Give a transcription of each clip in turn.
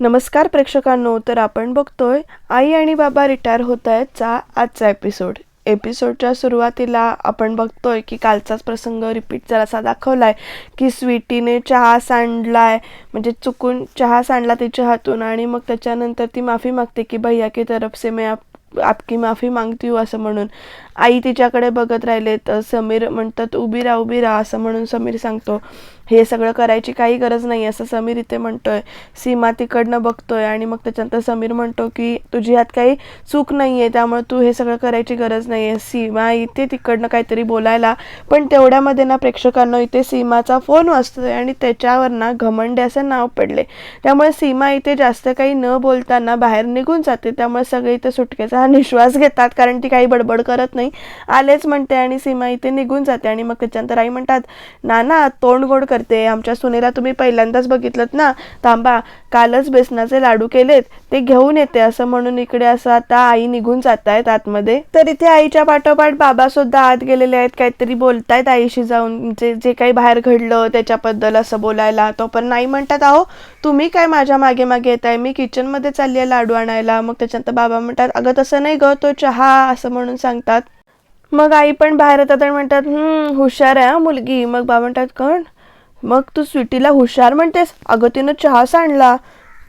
नमस्कार प्रेक्षकांनो तर आपण बघतोय आई आणि बाबा रिटायर होत आहेतचा आजचा एपिसोड एपिसोडच्या सुरुवातीला आपण बघतोय की कालचाच प्रसंग रिपीट जरासा दाखवलाय की स्वीटीने चहा सांडलाय म्हणजे चुकून चहा सांडला तिच्या हातून आणि मग त्याच्यानंतर ती माफी मागते की भैया की तरफ से मैं आप आपकी माफी मागती हूँ असं म्हणून. आई तिच्याकडे बघत राहिले तर समीर म्हणतात उभी राहा उभी राहा असं म्हणून समीर सांगतो. हे सगळं करायची काही गरज नाही असं समीर इथे म्हणतोय. सीमा तिकडनं बघतोय आणि मग त्याच्यानंतर समीर म्हणतो की तुझी ह्यात काही चूक नाही आहे त्यामुळे तू हे सगळं करायची गरज नाही आहे सीमा इथे तिकडनं काहीतरी बोलायला पण तेवढ्यामध्ये ना प्रेक्षकांना इथे सीमाचा फोन वाजतोय आणि त्याच्यावर ना घमंडे असं नाव पडले. त्यामुळे सीमा इथे जास्त काही न बोलताना बाहेर निघून जाते. त्यामुळे सगळे इथे सुटकेचा हा निश्वास घेतात कारण ती काही बडबड करत नाही. आलेच म्हणते आणि सीमा इथे निघून जाते आणि मग त्याच्यानंतर आई म्हणतात नाना तोंड गोड करते. आमच्या सुनेला तुम्ही पहिल्यांदाच बघितलं ना? थांबा कालच बेसनाचे लाडू केलेत. ते घेऊन येते असं म्हणून इकडे असं आता आई निघून जात आहेत आतमध्ये. तर इथे आईच्या पाठोपाठ बाबा सुद्धा आत गेलेले आहेत. काहीतरी बोलतायत आईशी जाऊन. जे जे काही बाहेर घडलं त्याच्याबद्दल असं बोलायला. तो पण नाही म्हणतात अहो तुम्ही काय माझ्या मागे मागे येत आहे मी किचनमध्ये चालली आहे लाडू आणायला. मग त्याच्यानंतर बाबा म्हणतात अगं तसं नाही ग. तो चहा असं म्हणून सांगतात. मग आई पण बाहेर येतात आणि म्हणतात हुशार आहे मुलगी. मग बाबा म्हणतात कण? मग तू स्वीटीला हुशार म्हणतेस? अगं तिनं चहा सांडला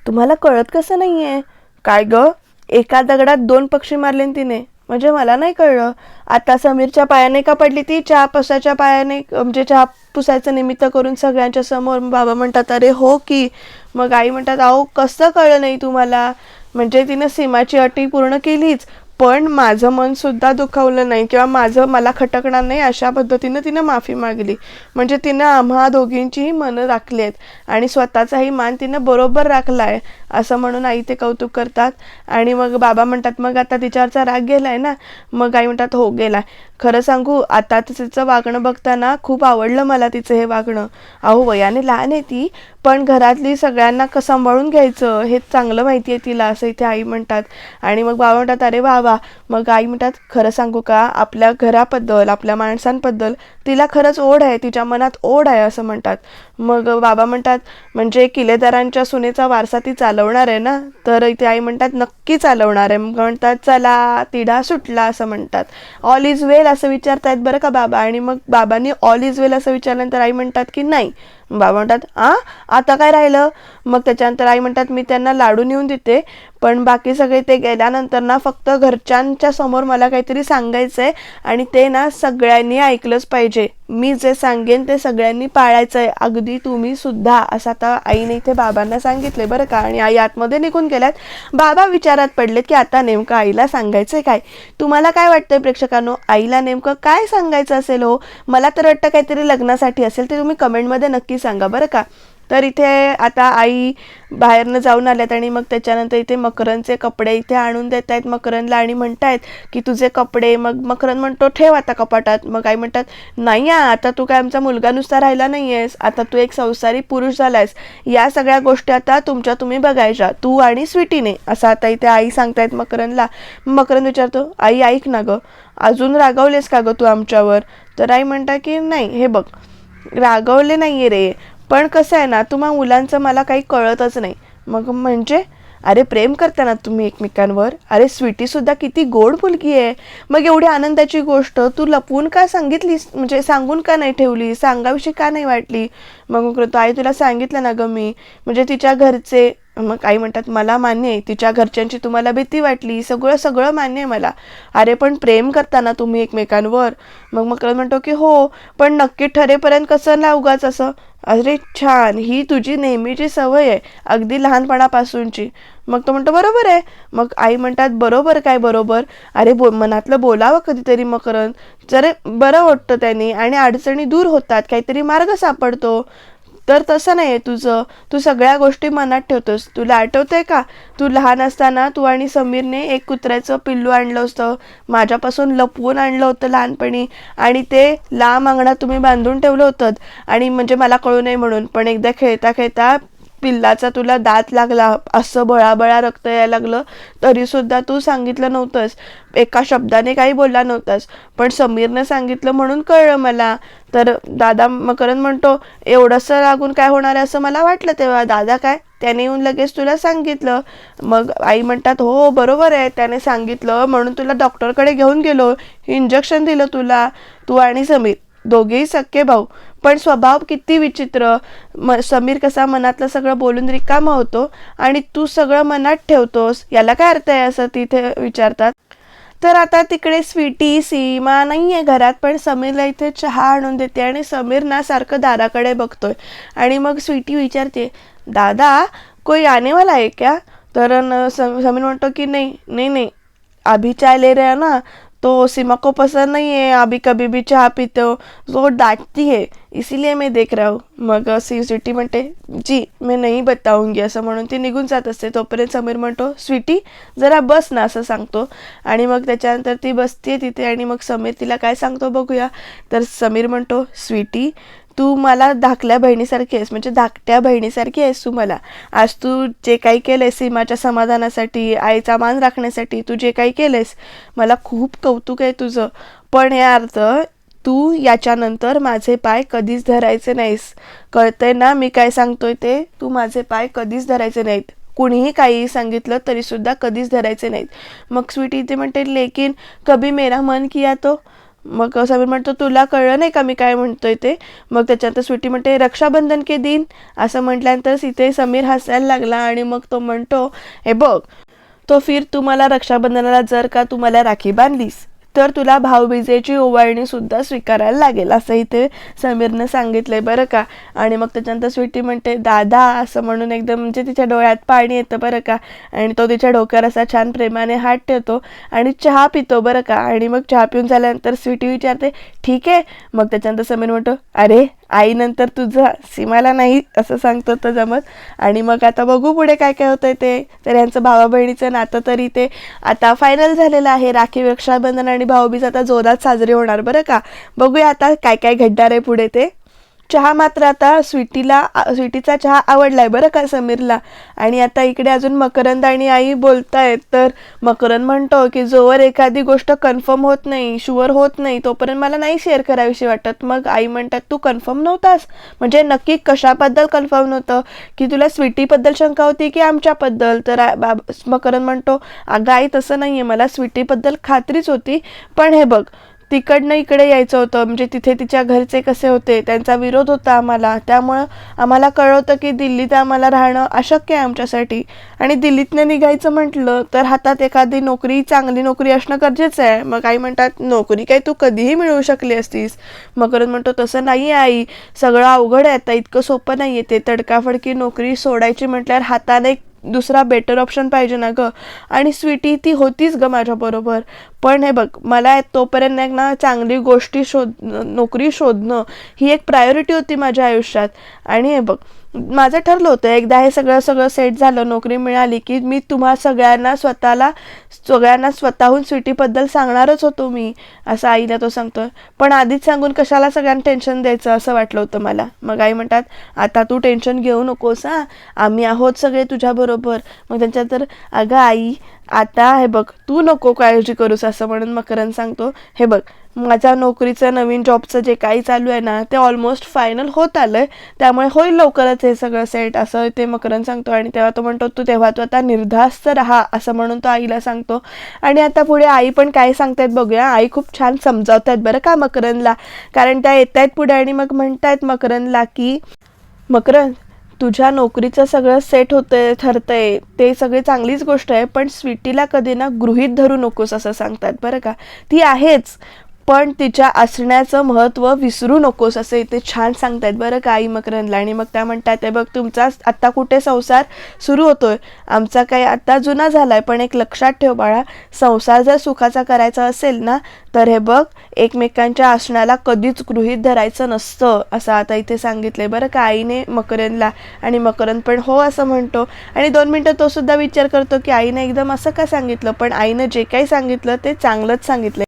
तुम्हाला कळत कसं नाही आहे काय ग? एका दगडात दोन पक्षी मारले तिने. म्हणजे मला नाही कळलं. आता समीरच्या पायाने का पडली ती? चहा पुसाच्या पायाने म्हणजे चहा पुसायचं निमित्त करून सगळ्यांच्या समोर बाबा म्हणतात अरे हो की. मग आई म्हणतात अहो कसं कळलं नाही तुम्हाला? म्हणजे तिनं सीमाची अटी पूर्ण केलीच. पण माझं मनसुद्धा दुखावलं नाही किंवा माझं मला खटकणार नाही अशा पद्धतीनं तिनं माफी मागली. म्हणजे तिनं आम्हा दोघींचीही मनं राखली आहेत आणि स्वतःचाही मान तिनं बरोबर राखला आहे असं म्हणून आई ते कौतुक करतात. आणि मग बाबा म्हणतात मग आता तिच्यावरचा राग गेलाय ना? मग आई म्हणतात हो गेलाय. खरं सांगू आता तिचं वागणं बघताना खूप आवडलं मला तिचं हे वागणं. अहो वयाने लहान आहे ती पण घरातली सगळ्यांना सांभाळून घ्यायचं हे चांगलं माहिती आहे तिला असं इथे आई म्हणतात. आणि मग बाबा म्हणतात अरे वा वा मग आई म्हणतात खरं सांगू का? आपल्या घराबद्दल आपल्या माणसांबद्दल तिला खरंच ओढ आहे तिच्या मनात ओढ आहे असं म्हणतात. मग बाबा म्हणतात म्हणजे किल्लेदारांच्या सुनेचा वारसा ती चालवणार आहे ना? तर इथे आई म्हणतात नक्की चालवणार आहे. मग म्हणतात चला तिढा सुटला असं म्हणतात. ऑल इज वेल असं विचारतायत बरं का बाबा? आणि मग बाबांनी ऑल इज वेल असं विचारल्यानंतर आई म्हणतात की नाही. बाबा म्हणतात आ? आता काय राहिलं? मग त्याच्यानंतर आई म्हणतात मी त्यांना लाडू नेऊन देते. पण बाकी सगळे ते गेल्यानंतर ना फक्त घरच्यांच्या समोर मला काहीतरी सांगायचं आहे आणि ते ना सगळ्यांनी ऐकलंच पाहिजे. मी जे सांगेन ते सगळ्यांनी पाळायचं आहे अगदी तुम्ही सुद्धा. असं आता आईने इथे बाबांना सांगितले बरं का. आणि आई आतमध्ये निघून गेल्यात. बाबा विचारात पडलेत की आता नेमकं आईला सांगायचंय काय? तुम्हाला काय वाटतंय प्रेक्षकांनो? आईला नेमकं काय सांगायचं असेल हो? मला तर वाटतं काहीतरी लग्नासाठी असेल ते तुम्ही कमेंटमध्ये नक्की सांगा बरं का. तर इथे आता आई बाहेरनं जाऊन आल्यात आणि मग त्याच्यानंतर इथे मकरनचे कपडे इथे आणून देत आहेत मकरनला आणि म्हणतायत की तुझे कपडे मग मकरन म्हणतो ठेव आता कपाटात मग आई म्हणतात नाही आ, आता तू काय आमचा मुलगा नुसता राहिला नाही आहेस आता तू एक संसारी पुरुष झालायस. या सगळ्या गोष्टी आता तुमच्या तुम्ही बघायच्या तू आणि स्वीटीने असं आता इथे आई सांगतायत मकरनला मकरन विचारतो आई ऐक ना गं अजून रागवलेस का गं तू आमच्यावर? तर आई म्हणता की नाही हे बघ रागवले नाहीये रे. पण कसं आहे ना तुम्हा मुलांचं मला काही कळतच नाही. मग म्हणजे अरे प्रेम करताना तुम्ही एकमेकांवर अरे स्वीटीसुद्धा किती गोड मुलगी आहे. मग एवढी आनंदाची गोष्ट तू लपवून का सांगितलीस? म्हणजे सांगून का नाही ठेवली? सांगाविषयी का नाही वाटली? मग मग तो आई तुला सांगितलं ना गं मी. म्हणजे तिच्या घरचे मग आई म्हणतात मला मान्य आहे तिच्या घरच्यांची तुम्हाला भीती वाटली सगळं सगळं मान्य आहे मला. अरे पण प्रेम करताना तुम्ही एकमेकांवर. मग मग म्हणतो की हो पण नक्की ठरेपर्यंत कसं ना उगाच असं? अरे छान ही तुझी नेहमीची सवय आहे अगदी लहानपणापासूनची. मग तो म्हणतो बरोबर आहे. मग आई म्हणतात बरोबर काय बरोबर? अरे बो मनातलं बोलावं कधीतरी मकरन जरे बरं वाटतं त्यांनी आणि अडचणी दूर होतात काहीतरी मार्ग सापडतो. तर तसं नाही आहे तुझं. तू सगळ्या गोष्टी मनात ठेवतोस. तुला आठवतंय का? तू लहान असताना तू आणि समीरने एक कुत्र्याचं पिल्लू आणलं होतं. माझ्यापासून लपवून आणलं होतं लहानपणी. आणि ते लांब अंगणात तुम्ही बांधून ठेवलं होतं. आणि म्हणजे मला कळू नये म्हणून. पण एकदा खेळता खेळता पिल्लाचा तुला दात लागला असं बळाबळा रक्त यायला लागलं तरीसुद्धा तू सांगितलं नव्हतंस. एका शब्दाने काही बोलला नव्हतास. पण समीरनं सांगितलं म्हणून कळलं मला. तर दादा मकरन म्हणतो एवढंसं लागून काय होणार आहे असं मला वाटलं तेव्हा. दादा काय? त्याने येऊन लगेच तुला सांगितलं. मग आई म्हणतात हो बरोबर आहे. त्याने सांगितलं म्हणून तुला डॉक्टरकडे घेऊन गेलो. इंजेक्शन दिलं तुला. तू आणि समीर. दोघेही सख्खे भाऊ. पण स्वभाव किती विचित्र. म समीर कसा मनातलं सगळं बोलून रिकामा होतो आणि तू सगळं मनात ठेवतोस याला काय अर्थ आहे असं तिथे विचारतात? तर आता तिकडे स्वीटी सीमा नाही आहे घरात पण समीरला इथे चहा आणून देते आणि समीर ना सारखं दाराकडे बघतोय. आणि मग स्वीटी विचारते दादा कोई आने वाला आहे क्या? तर समीर म्हणतो की नाही नाही नाही. अभी चाय ले रहे ना तो सीमा को पसंद नहीं है अभी कभी भी चाय पीते हो वो डांटती है इसीलिए मैं देख रहा हूँ। मग सी स्वीटी म्हणते जी मैं नहीं बताऊंगी असं म्हणून ती निघून जात असते. तोपर्यंत समीर म्हणतो स्वीटी जरा बस ना असं सांगतो. आणि मग त्याच्यानंतर ती बसते तिथे आणि मग समीर तिला काय सांगतो बघूया. तर समीर म्हणतो स्वीटी तू मला धाकल्या बहिणीसारखी आहेस म्हणजे धाकट्या बहिणीसारखी आहेस तू मला. आज तू जे काही केलेस सीमाच्या समाधानासाठी आईचा मान राखण्यासाठी तू जे काही केलेस मला खूप कौतुक आहे तुझं. पण या अर्थ तू याच्यानंतर माझे पाय कधीच धरायचे नाहीस. कळतंय ना मी काय सांगतोय ते? तू माझे पाय कधीच धरायचे नाहीत. कुणीही काहीही सांगितलं तरीसुद्धा कधीच धरायचे नाहीत. मग स्वीटी ते म्हणते लेकिन कभी मेरा मन किया तो? मग समीर म्हणतो तुला कळलं नाही का मी काय म्हणतोय ते? मग त्याच्यानंतर स्वीटी म्हणते रक्षाबंधन के दिन. असं म्हटल्यानंतर इथे समीर हसायला लागला आणि मग तो म्हणतो हे बघ तो फिर तू मला रक्षाबंधनाला जर का तू मला राखी बांधलीस तर तुला भाऊबीजेची ओवाळणी सुद्धा स्वीकारायला लागेल असं इथे समीरनं सांगितलंय बरं का. आणि मग त्याच्यानंतर स्वीटी म्हणते दादा असं म्हणून एकदम म्हणजे तिच्या डोळ्यात पाणी येतं बरं का. आणि तो तिच्या डोक्यावर असा छान प्रेमाने हात ठेवतो आणि चहा पितो बरं का. आणि मग चहा पिऊन झाल्यानंतर स्वीटी विचारते ठीक आहे. मग त्याच्यानंतर समीर म्हणतो अरे आईनंतर तुझा सीमाला नाही असं सांगतो तर जमत. आणि मग आता बघू पुढे काय काय होतंय ते. तर यांचं भावा बहिणीचं नातं तरी ते आता फायनल झालेलं आहे. राखी रक्षाबंधन आणि भाऊबीज आता जोरात साजरी होणार. बरं का? बघूया आता काय काय घडणार आहे पुढे ते. चहा मात्र आता स्वीटीला स्वीटीचा चहा आवडलाय बरं का समीरला? आणि आता इकडे अजून मकरंद आणि आई बोलतायत तर मकरंद म्हणतो की जोवर एखादी गोष्ट कन्फर्म होत नाही शुअर होत नाही तोपर्यंत मला नाही शेअर करावीशी वाटत. मग आई म्हणतात तू कन्फर्म नव्हतास? म्हणजे नक्की कशाबद्दल कन्फर्म नव्हतं? की तुला स्वीटीबद्दल शंका होती की आमच्याबद्दल? तर बाब मकरंद म्हणतो अगं आई तसं नाही आहे मला स्वीटीबद्दल खात्रीच होती. पण हे बघ तिकडनं इकडे यायचं होतं. म्हणजे तिथे तिच्या घरचे कसे होते त्यांचा विरोध होता आम्हाला. त्यामुळं आम्हाला कळलं होतं की दिल्लीत आम्हाला राहणं अशक्य आहे आमच्यासाठी. आणि दिल्लीतनं निघायचं म्हटलं तर हातात एखादी नोकरी चांगली नोकरी असणं गरजेचं आहे. मग आई म्हणतात नोकरी काय तू कधीही मिळवू शकली असतीस. मकरंद म्हणतो तसं नाही आहे आई. सगळं अवघड आहे. आता इतकं सोपं नाही आहे ते तडकाफडकी नोकरी सोडायची म्हटल्यावर हाताने दुसरा बेटर ऑप्शन पाहिजे ना ग. आणि स्वीटी ती होतीच ग माझ्याबरोबर पण हे बघ मला तोपर्यंत एक ना चांगली गोष्टी शोध नोकरी शोधणं ही एक प्रायोरिटी होती माझ्या आयुष्यात. आणि हे बघ माझं ठरलं होतं एकदा हे सगळं सगळं सेट झालं नोकरी मिळाली की मी तुम्हा सगळ्यांना स्वतःला सगळ्यांना स्वतःहून स्वीटीबद्दल सांगणारच होतो मी असं आईला तो सांगतो पण आधीच सांगून कशाला सगळ्यांना टेन्शन द्यायचं असं वाटलं होतं मला. मग आई म्हणतात आता तू टेन्शन घेऊ नकोस हा. आम्ही आहोत सगळे तुझ्याबरोबर मग त्यांच्या तर अगं आई आता हे बघ तू नको काळजी करूस असं म्हणून मकरंद सांगतो हे बघ माझ्या नोकरीचं नवीन जॉबचं जे काही चालू आहे ना ते ऑलमोस्ट फायनल होत आलंय. त्यामुळे होईल लवकरच हे सगळं सेट असं ते मकरंद सांगतो. आणि तेव्हा तो म्हणतो तू तेव्हा तू आता निर्धास्त राहा असं म्हणून तो आईला सांगतो. आणि आता पुढे आई पण काय सांगतायत बघूया. आई खूप छान समजावतायत बरं का मकरंदला. कारण त्या येत आहेत पुढे आणि मग म्हणतायत मकरंदला की मकरंद तुझ्या नोकरीचं सगळं सेट होतंय ठरतंय. ते सगळी चांगलीच गोष्ट आहे पण स्वीटीला कधी ना गृहीत धरू नकोस असं सांगतात बरं का. ती आहेच. पण तिच्या असण्याचं महत्त्व विसरू नकोस असं इथे छान सांगतायत. बरं का आई मकरंदला? आणि मग त्या म्हणतात "हे बघ तुमचा आत्ता कुठे संसार सुरू होतोय? आमचा काही आत्ता जुना झाला आहे पण एक लक्षात ठेव बाळा. संसार जर सुखाचा करायचा असेल ना तर हे बघ एकमेकांच्या असण्याला कधीच गृहीत धरायचं नसतं असं आता इथे सांगितलंय. बरं का आईने मकरंदला? आणि मकरंद पण हो असं म्हणतो. आणि दोन मिनटं तो सुद्धा विचार करतो की आईने एकदम असं का सांगितलं? पण आईनं जे काही सांगितलं ते चांगलंच सांगितलंय.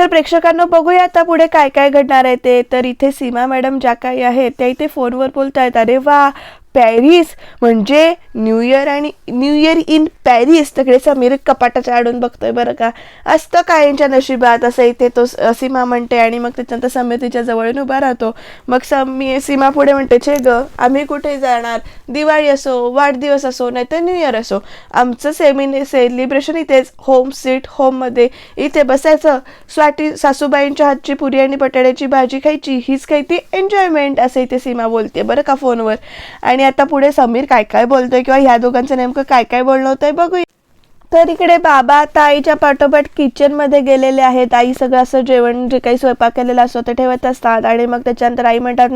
तर प्रेक्षकांना बघूया आता पुढे काय काय घडणार आहे ते. तर इथे सीमा मॅडम ज्या काही आहेत त्या इथे फोनवर बोलत आहेत अरे वा! पॅरिस म्हणजे न्यू इयर आणि न्यू इयर इन पॅरिस. तिकडे समीर कपाटाच्या आडून बघतोय बरं का. असतं काय यांच्या नशिबात असं इथे तो सीमा म्हणते आणि मग त्याच्यानंतर समीर तिच्या जवळून उभा राहतो. मग समी सीमा पुढे म्हणते छे ग आम्ही कुठे जाणार? दिवाळी असो वाढदिवस असो नाही तर न्यू इयर असो. आमचं सेमिने सेलिब्रेशन इथेच होम सीट होममध्ये इथे बसायचं. स्वाटी सासूबाईंच्या हातची पुरी आणि बटाट्याची भाजी खायची. हीच काही ती एन्जॉयमेंट असं इथे सीमा बोलते बरं का फोनवर. आणि आता पुढे समीर काय काय बोलतोय किंवा ह्या दोघांचं नेमकं काय काय बोलणं होतंय बघूया. तर इकडे बाबा आता आईच्या पाठोपाठ किचनमध्ये गेलेले आहेत. आई सगळं असं जेवण जे काही स्वयंपाक केलेला असतो ते ठेवत असतात. आणि मग त्याच्यानंतर आई म्हणतात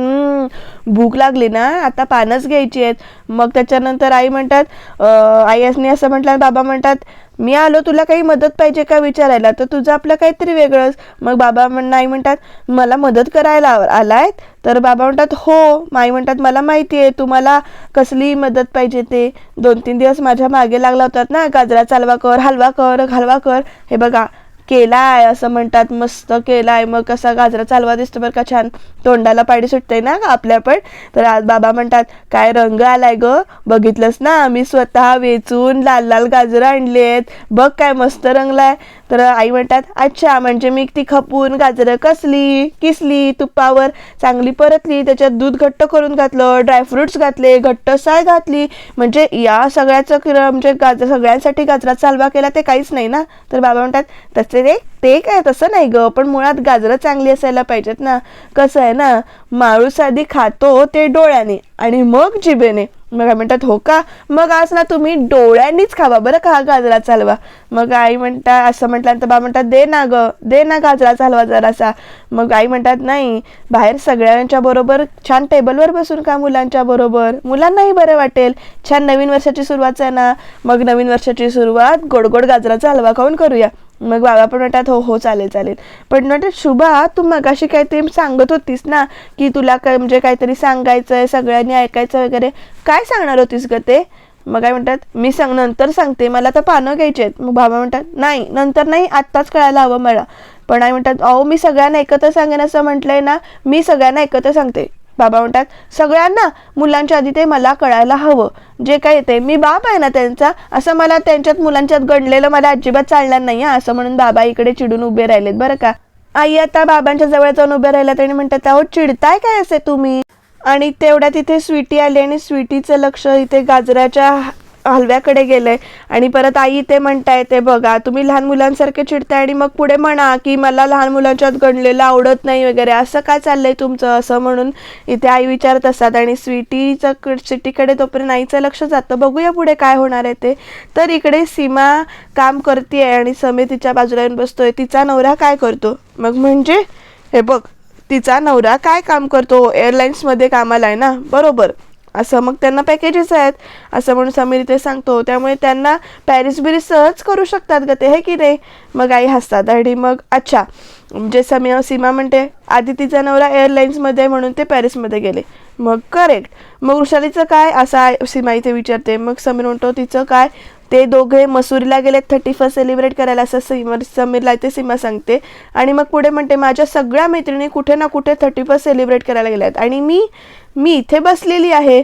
भूक लागली ना? आता पानच घ्यायची आहेत. मग त्याच्यानंतर आई म्हणतात आई असणे असं म्हटलं बाबा म्हणतात मी आलो तुला काही मदत पाहिजे का विचारायला? तर तुझं आपलं काहीतरी वेगळंच. मग बाबा म्हण आई म्हणतात मला मदत करायला आव- आलायत? तर बाबा म्हणतात हो. आई म्हणतात मला माहिती आहे तुम्हाला कसली मदत पाहिजे ते? दोन तीन दिवस माझ्या मागे लागला होतात ना गाजरा चालवा कर हलवा कर हलवा कर. हे बघा केला आहे असं म्हणतात मस्त केलाय मग कसा गाजरा चालवा दिसतो बरं का छान. तोंडाला पाडी सुटते ना आपल्या पण. तर आज बाबा म्हणतात काय रंग आलाय ग? बघितलंस ना आम्ही स्वतः वेचून लाल लाल गाजरं आणलेत. बघ काय मस्त रंगलाय. तर आई म्हणतात अच्छा म्हणजे मी ती खपून गाजरं कसली किसली तुपावर चांगली परतली त्याच्यात दूध घट्ट करून घातलं ड्रायफ्रुट्स घातले घट्ट साय घातली. म्हणजे या सगळ्याचं किर- म्हणजे गाजर सगळ्यांसाठी गाजरा चालवा केला ते काहीच नाही ना? तर बाबा म्हणतात तसे ते ते काय तसं नाही गं पण मुळात गाजरं चांगली असायला पाहिजेत ना. कसं आहे ना माणूस आधी खातो ते डोळ्याने आणि मग जिभेने. मग आई म्हणतात हो का? मग आज ना तुम्ही डोळ्यांनीच खावा बरं का हा गाजरा चालवा. मग आई म्हणता असं म्हटल्यानंतर बा म्हणतात दे ना ग दे ना गाजरा चालवा जरासा. मग आई म्हणतात नाही बाहेर सगळ्यांच्या बरोबर छान टेबलवर बसून का मुलांच्या बरोबर. मुलांनाही बरं वाटेल. छान नवीन वर्षाची सुरुवात आहे ना. मग नवीन वर्षाची सुरुवात गोड गोड गाजराचा हलवा खाऊन करूया. मग बाबा पण म्हणतात हो हो चालेल चालेल. पण म्हणतात शुभा तू मगाशी काहीतरी सांगत होतीस ना की तुला काय म्हणजे काहीतरी सांगायचं आहे सगळ्यांनी ऐकायचं वगैरे. काय सांगणार होतीस ग ते? मग काय म्हणतात मी सांग नंतर सांगते मला तर पानं घ्यायची आहेत. मग बाबा म्हणतात नाही नंतर नाही आत्ताच कळायला हवं मला. पण आई म्हणतात अहो मी सगळ्यांना एकत्र सांगेन असं म्हटलंय ना मी सगळ्यांना एकत्र सांगते. बाबा म्हणतात सगळ्यांना मुलांच्या आधी ते मला कळायला हवं. जे काही ते मी बाप आहे ना त्यांचा. असं मला त्यांच्यात मुलांच्यात गणलेलं मला अजिबात चालणार नाही असं म्हणून बाबा इकडे चिडून उभे राहिलेत बरं का. आई आता बाबांच्या जवळ जाऊन उभे राहिल्यात आणि म्हणतात अहो चिडताय काय असे तुम्ही? आणि तेवढ्या तिथे स्वीटी आली आणि स्वीटीचं लक्ष इथे गाजराच्या हलव्याकडे गेले आणि परत आई ते म्हणताय ते बघा तुम्ही लहान मुलांसारखे चिडताय आणि मग पुढे म्हणा की मला लहान मुलांच्यात गणलेलं आवडत नाही वगैरे. असं काय चाललंय तुमचं? असं म्हणून इथे आई विचारत असतात. आणि स्वीटीचं क- तोपर्यंत आईचं लक्ष जातं. बघूया पुढे काय होणार आहे ते. तर इकडे सीमा काम करते आणि समीर तिच्या बाजूला येऊन बसतोय. तिचा नवरा काय करतो? मग म्हणजे हे बघ तिचा नवरा काय काम करतो? एअरलाईन्समध्ये कामाला आहे ना? बरोबर. असं मग त्यांना पॅकेजेस आहेत. असं म्हणून समीर इथे सांगतो. त्यामुळे त्यांना पॅरिस बिरिस सहज करू शकतात ग ते हे की नाही? मग आई हसतात आणि मग अच्छा म्हणजे समी सीमा म्हणते आधी तिचा नवरा एअरलाईन्समध्ये आहे म्हणून ते पॅरिसमध्ये गेले. मग करेक्ट मग वृषालीचं काय? असा सीमा इथे विचारते. मग समीर म्हणतो तिचं काय? ते दोघे मसुरीला गेले थर्टी फर्स्ट सेलिब्रेट करायला. असं सीमा समीरला इथे सीमा सांगते. आणि मग पुढे म्हणते माझ्या सगळ्या मैत्रिणी कुठे ना कुठे थर्टी फर्स्ट सेलिब्रेट करायला गेल्या आहेत आणि मी मी इथे बसलेली आहे.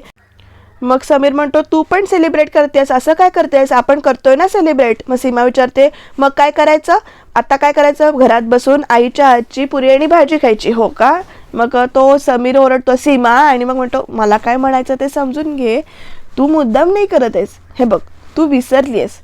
मग समीर म्हणतो तू पण सेलिब्रेट करतेस. असं काय करतेस? आपण करतोय ना सेलिब्रेट मग सीमा विचारते मग काय करायचं? आता काय करायचं? घरात बसून आईच्या हातची पुरी आणि भाजी खायची. हो का? मग तो समीर ओरडतो सीमा आणि मग म्हणतो मला काय म्हणायचं ते समजून घे. तू मुद्दाम नाही करत आहेस. हे बघ तू विसरली आहेस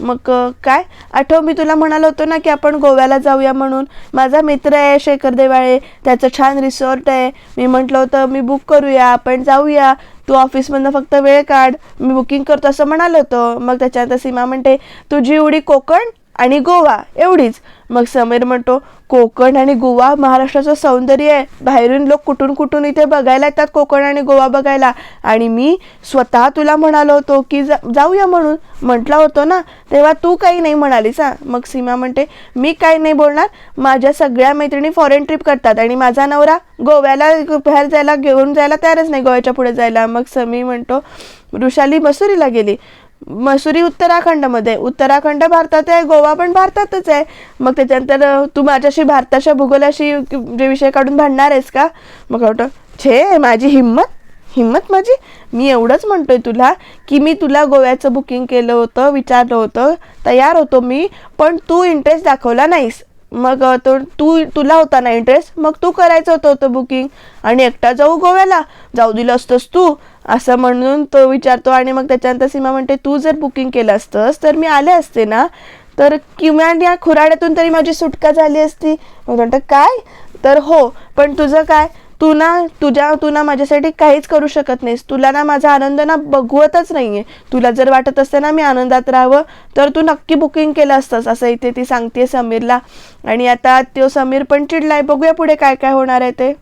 मग काय? आठव मी तुला म्हणालो होतो ना की आपण गोव्याला जाऊया म्हणून. माझा मित्र आहे शेखर देवाळे. त्याचं छान रिसॉर्ट आहे. मी म्हटलं होतं मी बुक करूया आपण जाऊया. तू ऑफिसमधनं फक्त वेळ काढ. मी बुकिंग करतो असं म्हणालो होतं. मग त्याच्यानंतर सीमा म्हणते तुझी उडी कोकण? आणि गोवा एवढीच. मग समीर म्हणतो कोकण आणि गोवा महाराष्ट्राचं सौंदर्य आहे. बाहेरून लोक कुठून कुठून इथे बघायला येतात कोकण आणि गोवा बघायला. आणि मी स्वतः तुला म्हणालो होतो की जा जाऊया म्हणून. म्हटलं होतो ना तेव्हा तू काही नाही म्हणालीस हा. मग सीमा म्हणते मी काही नाही बोलणार. माझ्या सगळ्या मैत्रिणी फॉरेन ट्रिप करतात आणि माझा नवरा गोव्याला बाहेर जायला घेऊन जायला तयारच नाही गोव्याच्या पुढे जायला. मग समी म्हणतो ऋषाली मसुरीला गेली. मसुरी उत्तराखंडमध्ये. उत्तराखंड भारतात आहे गोवा पण भारतातच आहे. मग त्याच्यानंतर तू माझ्याशी भारताच्या भूगोलाशी जे विषय काढून भांडणार आहेस का? मग म्हणतो छे माझी हिंमत हिंमत माझी? मी एवढंच म्हणतोय तुला की मी तुला गोव्याचं बुकिंग केलं होतं विचारलं होतं तयार होतो मी पण तू इंटरेस्ट दाखवला नाहीस. मग तो तू तुला होता ना इंटरेस्ट मग तू करायचं होतं होतं बुकिंग आणि एकटा जाऊ गोव्याला? जाऊ दिलं असतंस तू. असं म्हणून तो विचारतो. आणि मग त्याच्यानंतर सीमा म्हणते तू जर बुकिंग केलं असतंस तर मी आले असते ना? तर किमान या खुराड्यातून तरी माझी सुटका झाली असती. मग म्हणतं काय? तर हो पण तुझं काय? तू ना तुझ्या तू ना माझ्यासाठी काहीच करू शकत नाहीस. तुला ना माझा आनंद ना बघवतच नाहीये. तुला जर वाटत असतं ना मी आनंदात राहावं तर तू नक्की बुकिंग केलं असतंस असं इथे ती सांगते समीरला. आणि आता तो समीर पण चिडलाय. बघूया पुढे काय काय होणार आहे ते.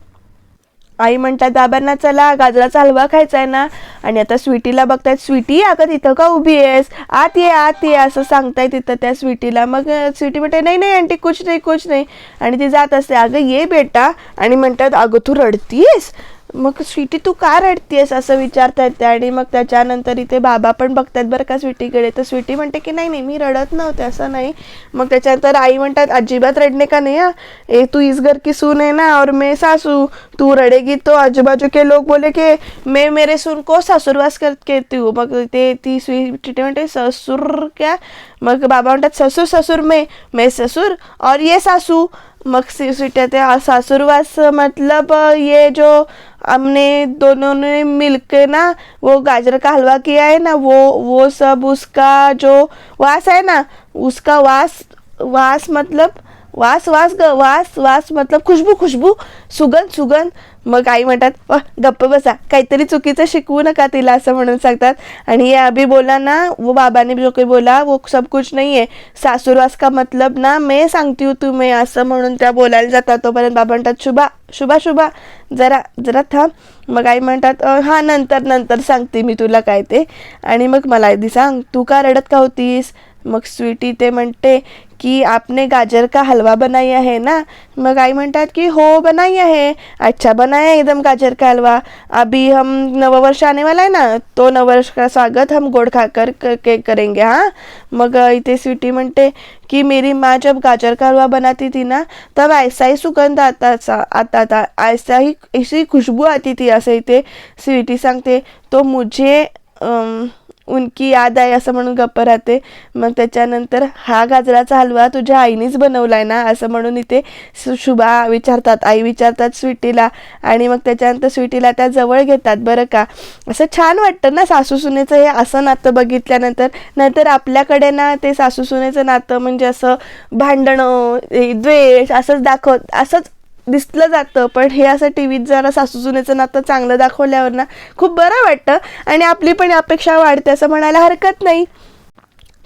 आई म्हणतात दाबांना चला गाजराचा हलवा खायचा आहे ना. आणि आता स्वीटीला बघतायत स्वीटी अगं तिथं का उभी आहेस? आत ये आत ये असं सांगताय तिथं त्या स्वीटीला. मग स्वीटी म्हणते नाही नाही आंटी कुछ नाही कुछ नाही. आणि ती जात असते अगं ये बेटा. आणि म्हणतात अगं तू रडतीस मग स्वीटी तू का रडतीयस असं विचारतायत ते? आणि मग त्याच्यानंतर इथे बाबा पण बघतात बरं का स्वीटीकडे. तर स्वीटी म्हणते की नाही नाही मी रडत नव्हते असं नाही. मग त्याच्यानंतर आई म्हणतात अजिबात रडणे का नाही हा? ए तू इस घर की सून आहे ना और मैं सासू. तू रडेगी तो आजूबाजू के लोग बोले की मैं मेरे सून को सासुरवास कर कहती हूँ. मग ते ती स्वीटी म्हणते ससुर क्या? मग बाबा म्हणतात ससुर ससुर मे मे ससुर और ये सासू. मग सी- ते सासुरवास मतलब ये जो हमने दोनों ने मिलके ना वो गाजर का हलवा किया है ना वो वो सब उसका जो वास है ना उसका वास वास मतलब वास वास ग वास वास मतलब खुशबू खुशबू सुगंध सुगंध. मग आई म्हणतात वा गप्प बसा काहीतरी चुकीचं शिकवू नका तिला असं म्हणून सांगतात. आणि हे अभी बोला ना वो बाबाने जो काही बोला वो सब कुछ नाही आहे सासूरवास का मतलब ना मे सांगती तू तुम्ही असं म्हणून त्या बोलायला जातात. तोपर्यंत बाबा म्हणतात शुभा शुभा शुभा जरा जरा थांब. मग आई म्हणतात हां नंतर नंतर सांगते मी तुला काय ते. आणि मग मला आधी सांग तू का रडत का होतीस? मग स्वीटी ते म्हणते की आपने गाजर का हलवा बनाया है ना? मग आई म्हणतात की हो बनाया है. अच्छा बनाया एकदम गाजर का हलवा. अभी हम नववर्ष आने वाला है ना तो नववर्ष का स्वागत हम गोड़ खाकर के करेंगे हां? मग इथे स्वीटी म्हणते कि मेरी माँ जब गाजर का हलवा बनाती थी ना तब ऐसा ही सुगंध आता सा आता था ऐसा ही ऐसी खुशबू आती थी असं इथे स्वीटी सांगते तो मुझे अम, उनकी याद आहे असं म्हणून गप्प राहते. मग त्याच्यानंतर हा गाजराचा हलवा तुझ्या आईनेच आहे ना? असं म्हणून इथे सु- शुभा विचारतात. आई विचारतात स्वीटीला आणि मग त्याच्यानंतर स्वीटीला त्या जवळ घेतात. बरं का? असं छान वाटतं ना सासू सुनेचं हे असं नातं बघितल्यानंतर? नाहीतर आपल्याकडे ना ते सासू सुनेचं नातं म्हणजे असं भांडणं द्वेष असंच दाखवत असंच दिसलं जातं पण हे असं टी व्हीत जरा सासू सुनेचं नातं चांगलं दाखवल्यावर ना खूप बरं वाटतं आणि आपली पण अपेक्षा वाढते असं म्हणायला हरकत नाही.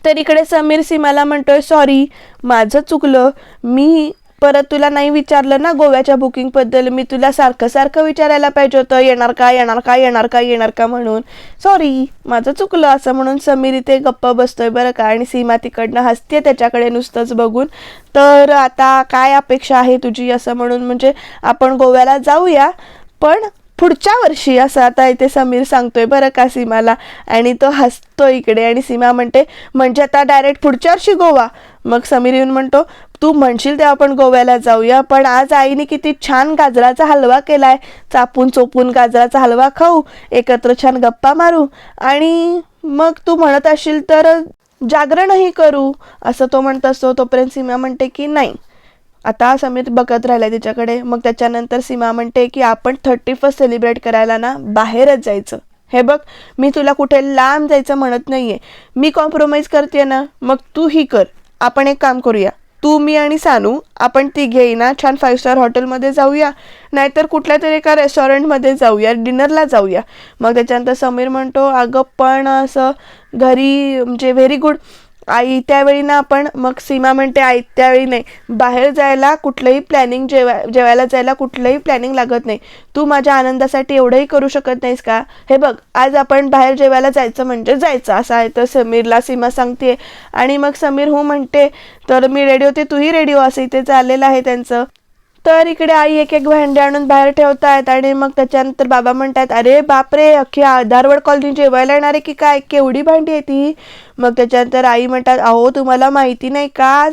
तर इकडे समीर सीमाला म्हणतोय सॉरी माझं चुकलं. मी परत तुला नाही विचारलं ना गोव्याच्या बुकिंगबद्दल मी तुला सारखं सारखं विचारायला पाहिजे होतं येणार का येणार का येणार का येणार का म्हणून. सॉरी माझं चुकलं असं म्हणून समीर इथे गप्प बसतोय बरं का आणि सीमा तिकडनं हसते त्याच्याकडे नुसतंच बघून. तर आता काय अपेक्षा आहे तुझी असं म्हणून? म्हणजे आपण गोव्याला जाऊया पण पुढच्या वर्षी असं आता इथे समीर सांगतोय बरं का सीमाला. आणि तो हसतो इकडे आणि सीमा म्हणते म्हणजे आता डायरेक्ट पुढच्या वर्षी गोवा. मग समीर येऊन म्हणतो तू म्हणशील तेव्हा आपण गोव्याला जाऊया पण आज आईने किती छान गाजराचा हलवा केलाय. चापून चोपून गाजराचा हलवा खाऊ एकत्र छान गप्पा मारू. आणि मग तू म्हणत असशील तर जागरणही करू असं तो म्हणत असतो. तोपर्यंत सीमा म्हणते की नाही. आता समीर बघत राहिला तिच्याकडे. मग त्याच्यानंतर सीमा म्हणते की आपण थर्टी फर्स्ट सेलिब्रेट करायला ना बाहेरच जायचं. हे बघ मी तुला कुठे लांब जायचं म्हणत नाहीये. मी कॉम्प्रोमाइज करते ना मग तू ही कर. आपण एक काम करूया. तू मी आणि सानू आपण तिघेही ना छान फाईव्ह स्टार हॉटेलमध्ये जाऊया. नाहीतर कुठल्या तरी एका रेस्टॉरंटमध्ये जाऊया डिनरला जाऊया. मग त्याच्यानंतर समीर म्हणतो अगं पण असं घरी म्हणजे व्हेरी गुड आई त्यावेळी ना आपण मग सीमा म्हणते आई त्यावेळी नाही. बाहेर जायला कुठलंही प्लॅनिंग जेवा जेवायला जायला कुठलंही प्लॅनिंग लागत नाही. तू माझ्या आनंदासाठी एवढंही करू शकत नाहीस का? हे बघ आज आपण बाहेर जेवायला जायचं म्हणजे जायचं. असं आहे तर समीरला सीमा सांगते आणि मग समीर हो म्हणते तर मी रेडी होते तूही रेडी हो. असं इथे चाललेलं आहे त्यांचं. तर इकडे आई एक एक भांडे आणून बाहेर ठेवतायत आणि मग त्याच्यानंतर बाबा म्हणतात अरे बापरे अख्खी आधारवड कॉलनी जेवायला येणार आहे की काय? केवढी भांडी आहे ती? मग त्याच्यानंतर आई म्हणतात अहो तुम्हाला माहिती नाही का?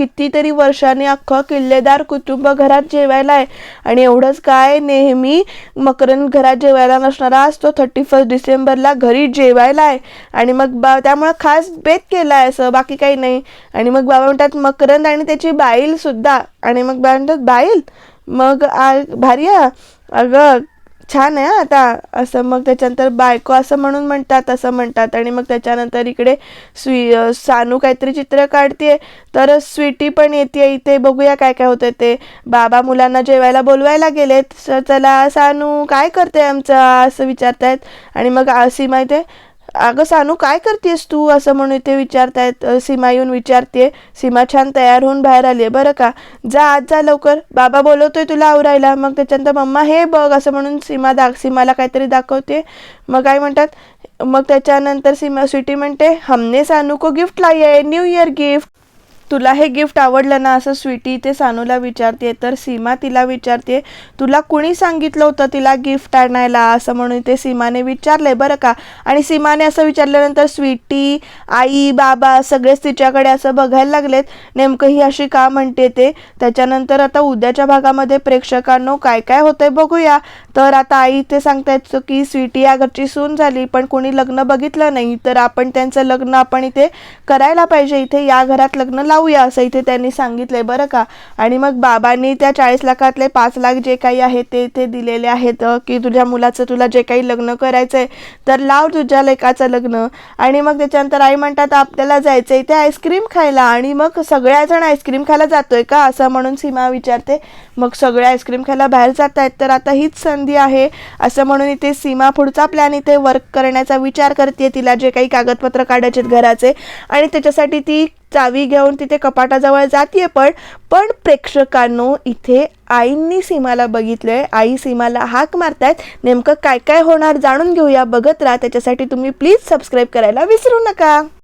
कितीतरी वर्षाने अख्खं किल्लेदार कुटुंब घरात जेवायला आहे. आणि एवढंच काय नेहमी मकरंद घरात जेवायला नसणारा असतो थर्टी फर्स्ट डिसेंबरला घरी जेवायला आहे. आणि मग बा त्यामुळं खास बेत केला आहे असं बाकी काही नाही. आणि मग बाबा म्हणतात मकरंद आणि त्याची बाईलसुद्धा आणि मग बाबा म्हणतात बाईल? मग आ भारी अगं छान आहे आता असं मग त्याच्यानंतर बायको असं म्हणून म्हणतात असं म्हणतात. आणि मग त्याच्यानंतर इकडे स्वी सानू काहीतरी चित्र काढते तर स्वीटी पण येते इथे. बघूया काय काय होतं ते. बाबा मुलांना जेवायला बोलवायला गेलेत. चला सानू काय करते आमचं? असं विचारतायत. आणि मग अशी सीमा इथे अगं सानू काय करतेस तू? असं म्हणून इथे विचारतायत सीमा येऊन विचारते सीमा छान तयार होऊन बाहेर आली आहे बरं का? जा आज जा लवकर. बाबा बोलवतोय तुला आवरायला. मग त्याच्यानंतर मम्मा हे बघ असं म्हणून सीमा दाख सीमाला काहीतरी दाखवते. मग काय म्हणतात? मग त्याच्यानंतर सीमा स्वीटी म्हणते हमने सानू को गिफ्ट लाई आहे न्यू इयर गिफ्ट तुला हे गिफ्ट आवडलं ना असं स्वीटी ते सानूला विचारते तर सीमा तिला विचारते तुला कुणी सांगितलं होतं तिला गिफ्ट आणायला असं म्हणून? ते सीमाने विचारलंय बरं का? आणि सीमाने असं विचारल्यानंतर स्वीटी आई बाबा सगळेच तिच्याकडे असं बघायला लागलेत. नेमकं ही अशी का म्हणते ते? त्याच्यानंतर आता उद्याच्या भागामध्ये प्रेक्षकांनो काय काय होतंय बघूया. तर आता आई ते सांगतायत की स्वीटी या घरची सून झाली पण कोणी लग्न बघितलं नाही तर आपण त्यांचं लग्न आपण इथे करायला पाहिजे. इथे या घरात लग्न जाऊया असं इथे त्यांनी सांगितलंय बरं का? आणि मग बाबांनी त्या चाळीस लाखातले पाच लाख जे काही आहे ते इथे दिलेले आहेत की तुझ्या मुलाचं तुला जे काही लग्न करायचं आहे तर लाव तुझ्या लेकाचं लग्न. आणि मग त्याच्यानंतर आई म्हणतात आपल्याला जायचं इथे आईस्क्रीम खायला. आणि मग सगळ्याजण आईस्क्रीम खायला जातोय का? असं म्हणून सीमा विचारते. मग सगळे आईस्क्रीम खायला बाहेर जात आहेत तर आता हीच संधी आहे. असं म्हणून इथे सीमा पुढचा प्लॅन इथे वर्क करण्याचा विचार करते तिला जे काही कागदपत्र काढायचे आहेत घराचे. आणि त्याच्यासाठी ती चावी घेऊन तिथे कपाटाजवळ जाते पण पण प्रेक्षकांनो इथे आईंनी सीमाला बघितलं आहे आई सीमाला हाक मारतायत. नेमकं काय काय होणार जाणून घेऊया बघत राहा. त्याच्यासाठी तुम्ही प्लीज सबस्क्राईब करायला विसरू नका.